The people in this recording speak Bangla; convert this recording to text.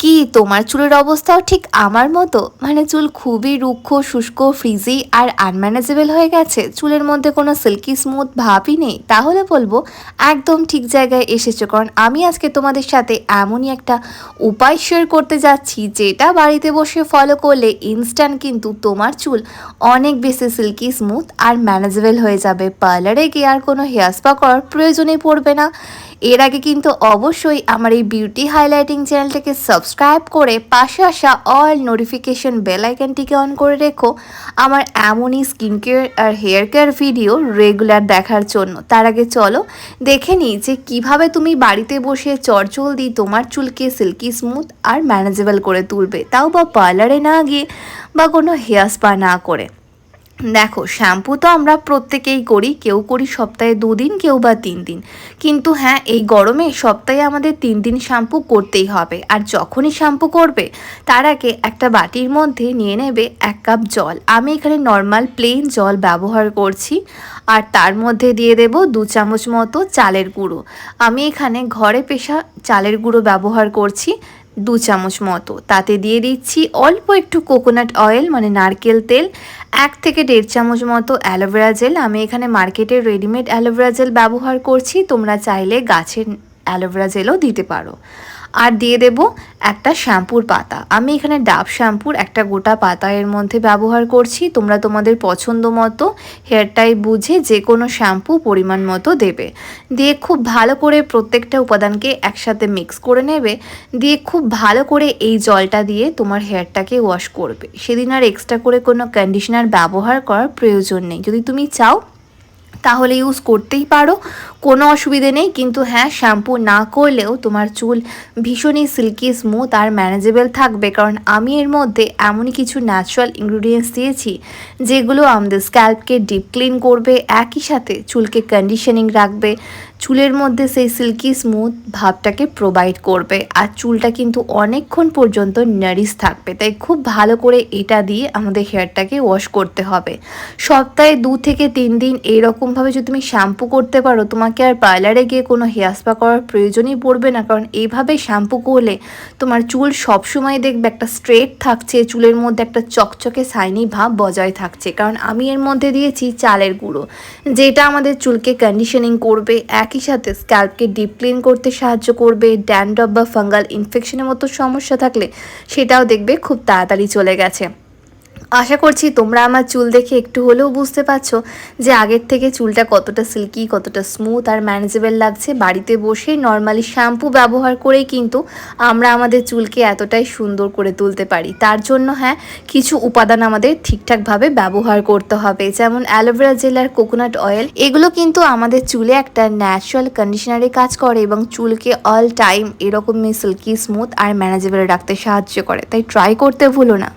কি তোমার চুলের অবস্থাও ঠিক আমার মতো? মানে চুল খুবই রুক্ষ, শুষ্ক ফ্রিজি আর আনম্যানেজেবল হয়ে গেছে। চুলের মধ্যে কোনো সিল্কি স্মুথ ভাবই নেই। তাহলে বলব, একদম ঠিক জায়গায় এসেছ, কারণ আমি আজকে তোমাদের সাথে এমনই একটা উপায় শেয়ার করতে যাচ্ছি, যেটা বাড়িতে বসে ফলো করলে ইনস্ট্যান্ট কিন্তু তোমার চুল অনেক বেশি সিল্কি স্মুথ আর ম্যানেজেবল হয়ে যাবে। পার্লারে গিয়ে আর কোনো হেয়ার স্পা করার প্রয়োজনই পড়বে না। এর আগে কিন্তু অবশ্যই আমার এই বিউটি হাইলাইটিং চ্যানেলটাকে সাবস্ক্রাইব করে পাশে আসা অল নোটিফিকেশন বেল আইকনটিকে অন করে রেখো। আমার এমনই স্কিন কেয়ার আর হেয়ার কেয়ার ভিডিও রেগুলার দেখার জন্য। তার আগে চলো দেখে নিই যে কীভাবে তুমি বাড়িতে বসে চটজলদি তোমার চুলকে সিল্কি স্মুথ আর ম্যানেজেবল করে তুলবে। তাও বা পার্লারে না গিয়ে বা কোনো হেয়ার স্পা না করে। দেখো, শ্যাম্পু তো আমরা প্রত্যেকেই করি, কেউ করি সপ্তাহে দুদিন, কেউ বা তিন দিন কিন্তু হ্যাঁ এই গরমে সপ্তাহে আমাদের তিন দিন শ্যাম্পু করতেই হবে। আর যখনই শ্যাম্পু করবে, তার আগে একটা বাটির মধ্যে নিয়ে নেবে এক কাপ জল। আমি এখানে নর্মাল প্লেন জল ব্যবহার করছি, আর তার মধ্যে দিয়ে দেব দু চামচ মতো চালের গুঁড়ো। আমি এখানে ঘরে পেশা চালের গুঁড়ো ব্যবহার করছি। দু চামচ মতো। তাতে দিয়ে দিচ্ছি অল্প একটু কোকোনাট অয়েল মানে নারকেল তেল, এক থেকে দেড় চামচ মতো অ্যালোভেরা জেল আমি এখানে মার্কেটে রেডিমেড অ্যালোভেরা জেল ব্যবহার করছি, তোমরা চাইলে গাছের অ্যালোভেরা জেলও দিতে পারো। আর দিয়ে দেব একটা শ্যাম্পুর পাতা। আমি এখানে ডাব শ্যাম্পুর একটা গোটা পাতা এর মধ্যে ব্যবহার করছি। তোমরা তোমাদের পছন্দ মতো হেয়ার হেয়ারটাই বুঝে যে কোনো শ্যাম্পু পরিমাণ মতো দেবে। দিয়ে খুব ভালো করে প্রত্যেকটা উপাদানকে একসাথে মিক্স করে নেবে। দিয়ে খুব ভালো করে এই জলটা দিয়ে তোমার হেয়ারটাকে ওয়াশ করবে। সেদিন আর এক্সট্রা করে কোনো কন্ডিশনার ব্যবহার করার প্রয়োজন নেই। যদি তুমি চাও তাহলে ইউজ করতেই পারো। কোনো অসুবিধে নেই, কিন্তু হ্যাঁ শ্যাম্পু না করলেও তোমার চুল ভীষণই সিল্কি স্মুথ আর ম্যানেজেবল থাকবে। কারণ আমি এর মধ্যে এমনই কিছু ন্যাচারাল ইনগ্রিডিয়েন্টস দিয়েছি, যেগুলো আমাদের স্ক্যাল্পকে ডিপ ক্লিন করবে, একই সাথে চুলকে কন্ডিশনিং রাখবে, চুলের মধ্যে সেই সিল্কি স্মুথ ভাবটাকে প্রোভাইড করবে, আর চুলটা কিন্তু অনেকক্ষণ পর্যন্ত নারিশ থাকবে। তাই খুব ভালো করে এটা দিয়ে আমাদের হেয়ারটাকে ওয়াশ করতে হবে। সপ্তাহে দু থেকে তিন দিন এইরকমভাবে যদি তুমি শ্যাম্পু করতে পারো, তোমাকে আর পার্লারে গিয়ে কোনো হেয়ার স্পা করার প্রয়োজনই পড়বে না। কারণ এইভাবে শ্যাম্পু করলে তোমার চুল সবসময় দেখবে একটা স্ট্রেট থাকছে, চুলের মধ্যে একটা চকচকে, সাইনি ভাব বজায় থাকছে। কারণ আমি এর মধ্যে দিয়েছি চালের গুঁড়ো, যেটা আমাদের চুলকে কন্ডিশনিং করবে, একই সাথে স্ক্যাল্পকে ডিপ ক্লিন করতে সাহায্য করবে ড্যান্ড্রফ বা ফাঙ্গাল ইনফেকশনের মতো সমস্যা থাকলে সেটাও দেখবে খুব তাড়াতাড়ি চলে গেছে। আশা করছি তোমরা আমার চুল দেখে একটু হলেও বুঝতে পারছ যে আগের থেকে চুলটা কতটা সিল্কি কতটা স্মুথ আর ম্যানেজেবল লাগছে। বাড়িতে বসে নর্মালি শ্যাম্পু ব্যবহার করেই কিন্তু আমরা আমাদের চুলকে এতটাই সুন্দর করে তুলতে পারি। তার জন্য হ্যাঁ কিছু উপাদান আমাদের ঠিকঠাকভাবে ব্যবহার করতে হবে। যেমন অ্যালোভেরা জেল আর কোকোনাট অয়েল, এগুলো কিন্তু আমাদের চুলে একটা ন্যাচারাল কন্ডিশনারে কাজ করে এবং চুলকে অল টাইম এরকমই সিল্কি স্মুথ আর ম্যানেজেবল রাখতে সাহায্য করে। তাই ট্রাই করতে ভুলো না।